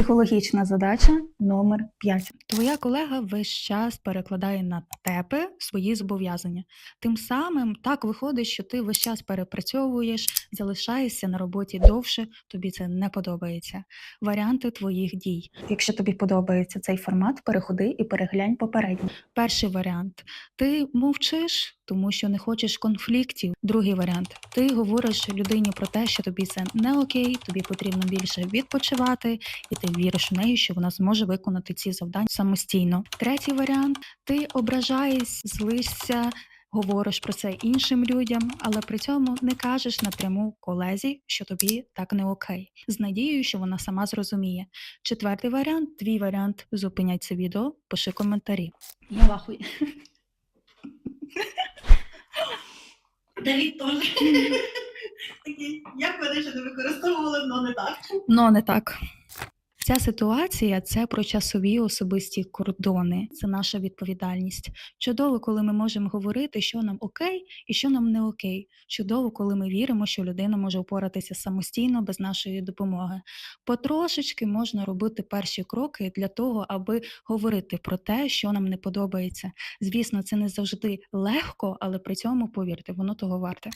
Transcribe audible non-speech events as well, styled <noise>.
Психологічна задача номер 5. Твоя колега весь час перекладає на тебе свої зобов'язання. Тим самим так виходить, що ти весь час перепрацьовуєш, залишаєшся на роботі довше, тобі це не подобається. Варіанти твоїх дій. Якщо тобі подобається цей формат, переходи і переглянь попередній. Перший варіант: ти мовчиш, тому що не хочеш конфліктів. Другий варіант: ти говориш людині про те, що тобі це не окей, тобі потрібно більше відпочивати, і ти віриш в неї, що вона зможе виконати ці завдання самостійно. Третій варіант: ти ображаєшся, злишся. Говориш про це іншим людям, але при цьому не кажеш напряму колезі, що тобі так не окей, з надією, що вона сама зрозуміє. Четвертий варіант, твій варіант, зупиняй це відео, пиши коментарі. Я вахую. Давід теж. <laughs> Такий, як вони ще не використовували, але не так. Ну, не так. Ця ситуація це про часові особисті кордони, це наша відповідальність. Чудово, коли ми можемо говорити, що нам окей і що нам не окей. Чудово, коли ми віримо, що людина може впоратися самостійно без нашої допомоги. Потрошечки можна робити перші кроки для того, аби говорити про те, що нам не подобається. Звісно, це не завжди легко, але при цьому повірте, воно того варте.